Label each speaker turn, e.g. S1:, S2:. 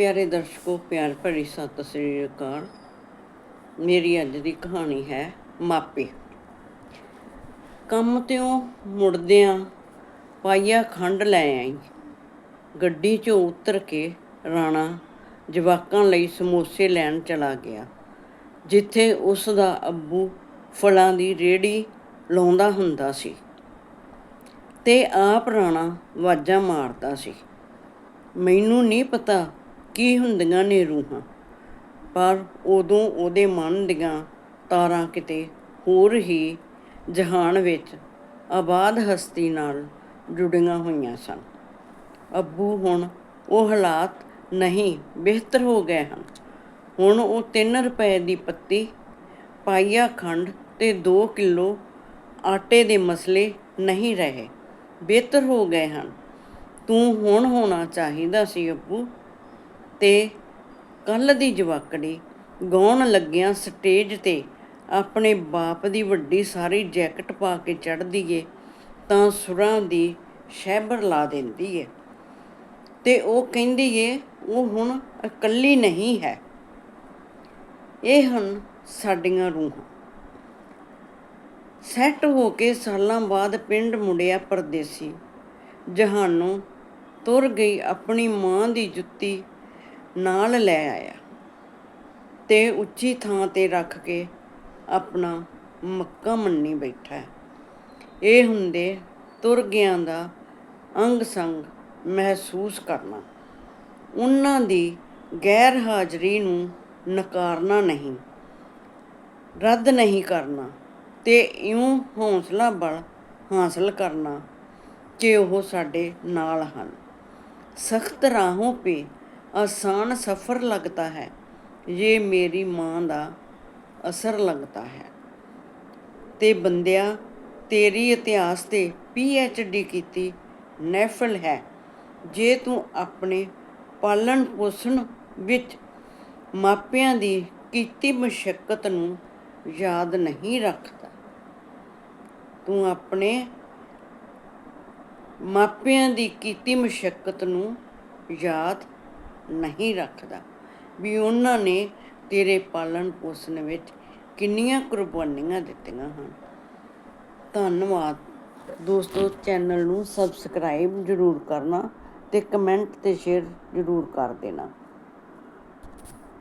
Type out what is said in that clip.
S1: ਪਿਆਰੇ ਦਰਸ਼ਕੋ, ਪਿਆਰ ਭਰੀ ਸਤਿ ਸ੍ਰੀ ਅਕਾਲ। ਮੇਰੀ ਅੱਜ ਦੀ ਕਹਾਣੀ ਹੈ ਮਾਪੇ। ਕੰਮ ਤਿਉ ਮੁੜਦਿਆਂ ਪਾਈਆ ਖੰਡ ਲੈ ਆਈ। ਗੱਡੀ 'ਚੋਂ ਉਤਰ ਕੇ ਰਾਣਾ ਜਵਾਕਾਂ ਲਈ ਸਮੋਸੇ ਲੈਣ ਚਲਾ ਗਿਆ, ਜਿੱਥੇ ਉਸ ਦਾ ਅੱਬੂ ਫਲਾਂ ਦੀ ਰੇੜੀ ਲਾਉਂਦਾ ਹੁੰਦਾ ਸੀ ਤੇ ਆਪ ਰਾਣਾ ਵਾਜਾਂ ਮਾਰਦਾ ਸੀ। ਮੈਨੂੰ ਨਹੀਂ ਪਤਾ ਕੀ ਹੁੰਦੀਆਂ ਨੇ ਰੂਹਾਂ? ਪਰ ਉਦੋਂ ਉਹਦੇ ਮਨ ਦੀਆਂ ਤਾਰਾਂ ਕਿਤੇ ਹੋਰ ਹੀ ਜਹਾਨ ਵਿੱਚ ਆਬਾਦ ਹਸਤੀ ਨਾਲ ਜੁੜੀਆਂ ਹੋਈਆਂ ਸਨ। ਅੱਬੂ, ਹੁਣ ਉਹ ਹਾਲਾਤ ਨਹੀਂ ਬਿਹਤਰ ਹੋ ਗਏ ਹਨ। ਹੁਣ ਉਹ 3 ਰੁਪਏ ਦੀ ਪੱਤੀ, ਪਾਈਆ ਖੰਡ ਤੇ 2 ਕਿਲੋ ਆਟੇ ਦੇ ਮਸਲੇ ਨਹੀਂ ਰਹੇ, ਬਿਹਤਰ ਹੋ ਗਏ ਹਨ। ਤੂੰ ਹੁਣ ਹੋਣਾ ਚਾਹੀਦਾ ਸੀ ਅੱਬੂ। ਤੇ ਕੱਲ ਦੀ ਜਵਾਕੜੀ ਗਾਉਣ ਲੱਗਿਆਂ ਸਟੇਜ ਤੇ ਆਪਣੇ ਬਾਪ ਦੀ ਵੱਡੀ ਸਾਰੀ ਜੈਕਟ ਪਾ ਕੇ ਚੜ੍ਹਦੀ ਏ ਤਾਂ ਸੁਰਾਂ ਦੀ ਸ਼ਹਿਬਰ ਲਾ ਦਿੰਦੀ ਏ। ਤੇ ਉਹ ਕਹਿੰਦੀ ਏ, ਉਹ ਹੁਣ ਇਕੱਲੀ ਨਹੀਂ ਹੈ। ਇਹ ਹਨ ਸਾਡੀਆਂ ਰੂਹਾਂ। ਸੈੱਟ ਹੋ ਕੇ ਸਾਲਾਂ ਬਾਅਦ ਪਿੰਡ ਮੁੜਿਆ ਪਰਦੇਸੀ। ਜਹਾਨੋਂ ਤੁਰ ਗਈ ਆਪਣੀ ਮਾਂ ਦੀ ਜੁੱਤੀ ਨਾਲ ਲੈ ਆਇਆ ਤੇ ਉੱਚੀ ਥਾਂ ਤੇ ਰੱਖ ਕੇ ਆਪਣਾ ਮੱਕਾ ਮੰਨੀ ਬੈਠਾ ਇਹ ਹੁੰਦੇ ਤੁਰ ਗਿਆਂ ਦਾ ਅੰਗ ਸੰਗ ਮਹਿਸੂਸ ਕਰਨਾ। ਉਹਨਾਂ ਦੀ ਗੈਰ ਹਾਜ਼ਰੀ ਨੂੰ ਨਕਾਰਨਾ ਨਹੀਂ, ਰੱਦ ਨਹੀਂ ਕਰਨਾ ਤੇ ਇਉਂ ਹੌਸਲਾ ਬਲ ਹਾਸਲ ਕਰਨਾ ਕਿ ਉਹ ਸਾਡੇ ਨਾਲ ਹਨ। ਸਖਤ ਰਾਹੋਂ 'ਤੇ आसान सफ़र लगता है ये ਮੇਰੀ ਮਾਂ ਦਾ ਅਸਰ ਲੱਗਦਾ ਹੈ ਤੇ ਬੰਦਿਆ ਤੇਰੀ ਇਤਿਹਾਸ ਤੇ ਪੀ ਐਚ ਡੀ ਕੀਤੀ ਨੈਫਲ ਹੈ ਜੇ ਤੂੰ ਆਪਣੇ ਪਾਲਣ ਪੋਸ਼ਣ ਵਿੱਚ ਮਾਪਿਆਂ ਦੀ ਕੀਤੀ ਮੁਸ਼ਕਲ ਨੂੰ ਯਾਦ ਨਹੀਂ ਰੱਖਦਾ ਤੂੰ ਆਪਣੇ ਮਾਪਿਆਂ ਦੀ ਕੀਤੀ ਮੁਸ਼ਕਲ ਨੂੰ ਯਾਦ ਨਹੀਂ ਰੱਖਦਾ। ਵੀ ਉਹਨਾਂ ਨੇ ਤੇਰੇ ਪਾਲਣ ਪੋਸ਼ਣ ਵਿੱਚ ਕਿੰਨੀਆਂ ਕੁਰਬਾਨੀਆਂ ਦਿੱਤੀਆਂ ਹਨ। ਧੰਨਵਾਦ। ਦੋਸਤੋ, ਚੈਨਲ ਨੂੰ ਸਬਸਕ੍ਰਾਈਬ ਜ਼ਰੂਰ ਕਰਨਾ ਤੇ ਕਮੈਂਟ ਤੇ ਸ਼ੇਅਰ ਜ਼ਰੂਰ ਕਰ ਦੇਣਾ।